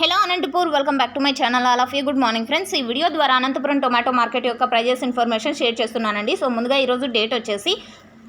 Hello Anantapur welcome back to my channel all of you good morning friends ఈ video ద్వారా Anantapuram tomato market యొక్క prices information share చేస్తున్నానండి. So ముందుగా ఈరోజు date వచ్చేసి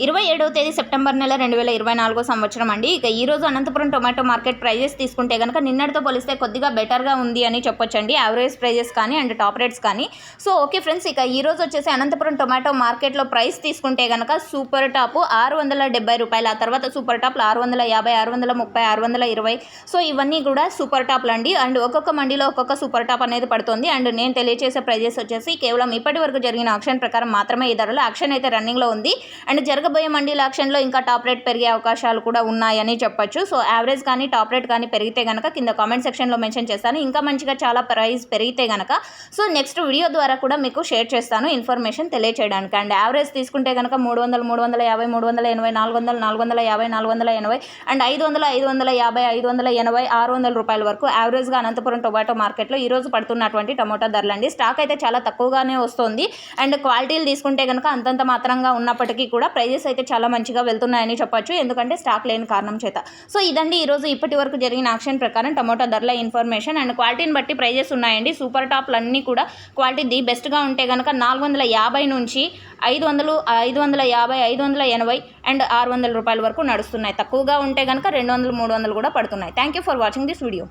ఇరవై ఏడవ తేదీ సెప్టెంబర్ నెల రెండు వేల ఇరవై నాలుగో సంవత్సరం అండి. ఇక ఈ రోజు అనంతపురం టొమాటో మార్కెట్ ప్రైజెస్ తీసుకుంటే కనుక నిన్నటితో పోలిస్తే కొద్దిగా బెటర్గా ఉంది అని చెప్పొచ్చండి. యావరేజ్ ప్రైజెస్ కానీ అండ్ టాప్ రేట్స్ కానీ. సో ఓకే ఫ్రెండ్స్ ఇక ఈ రోజు వచ్చేసి అనంతపురం టొమాటో మార్కెట్లో ప్రైస్ తీసుకుంటే కనుక సూపర్ టాప్ ఆరు వందల డెబ్బై రూపాయలు ఆ తర్వాత సూపర్ టాప్లు ఆరు వందల యాభై ఆరు వందల ముప్పై ఆరు వందల ఇరవై. సో ఇవన్నీ కూడా సూపర్ టాప్లు అండి. అండ్ ఒక్కొక్క మండీలో ఒక్కొక్క సూపర్ టాప్ అనేది పడుతుంది. అండ్ నేను తెలియజేసే ప్రైజెస్ వచ్చేసి కేవలం ఇప్పటి వరకు జరిగిన ఆక్షన్ ప్రకారం మాత్రమే ఈ ధరలు ఆక్షన్ అయితే రన్నింగ్లో ఉంది. అండ్ జరగబోయే మండీల ఆక్షన్లో ఇంకా టాప్ రేట్ పెరిగే అవకాశాలు కూడా ఉన్నాయని చెప్పొచ్చు. సో యావరేజ్ కానీ టాప్ రేట్ కానీ పెరిగితే కనుక కింద కామెంట్ సెక్షన్లో మెన్షన్ చేస్తాను ఇంకా మంచిగా చాలా ప్రైస్ పెరిగితే కనుక సో నెక్స్ట్ వీడియో ద్వారా కూడా మీకు షేర్ చేస్తాను ఇన్ఫర్మేషన్ తెలియచేయడానికి. అండ్ యావరేజ్ తీసుకుంటే కనుక మూడు వందలు మూడు వందల యాభై మూడు వందల ఎనభై నాలుగు వందల నాలుగు వందల యాభై నాలుగు వందల ఎనభై అండ్ ఐదు వందల ఐదు వందల యాభై ఐదు వందల ఎనభై ఆరు వందల రూపాయల వరకు యావరేజ్గా అనంతపురం టొమాటో మార్కెట్లో ఈ రోజు పడుతున్నటువంటి టమోటా ధరలండి. స్టాక్ అయితే చాలా తక్కువగానే వస్తుంది. అండ్ క్వాలిటీలు తీసుకుంటే కనుక అంతంత మాత్రంగా ఉన్నప్పటికీ కూడా ప్రైజెస్ అయితే చాలా మంచిగా వెళ్తున్నాయని చెప్పొచ్చు. ఎందుకంటే స్టాక్ లేని కారణం చేత. సో ఇదండి ఈరోజు ఇప్పటి వరకు జరిగిన ఆక్షన్ ప్రకారం టమోటా ధరల ఇన్ఫర్మేషన్ అండ్ క్వాలిటీని బట్టి ప్రైజెస్ ఉన్నాయండి. సూపర్ టాప్లు అన్నీ కూడా క్వాలిటీ ది బెస్ట్గా ఉంటే కనుక నాలుగు వందల యాభై నుంచి ఐదు వందలు ఐదు వందల యాభై ఐదు వందల ఎనభై అండ్ ఆరు వందల రూపాయల వరకు నడుస్తున్నాయి. తక్కువగా ఉంటే కనుక రెండు వందలు మూడు వందలు కూడా పడుతున్నాయి. Thank you for watching this video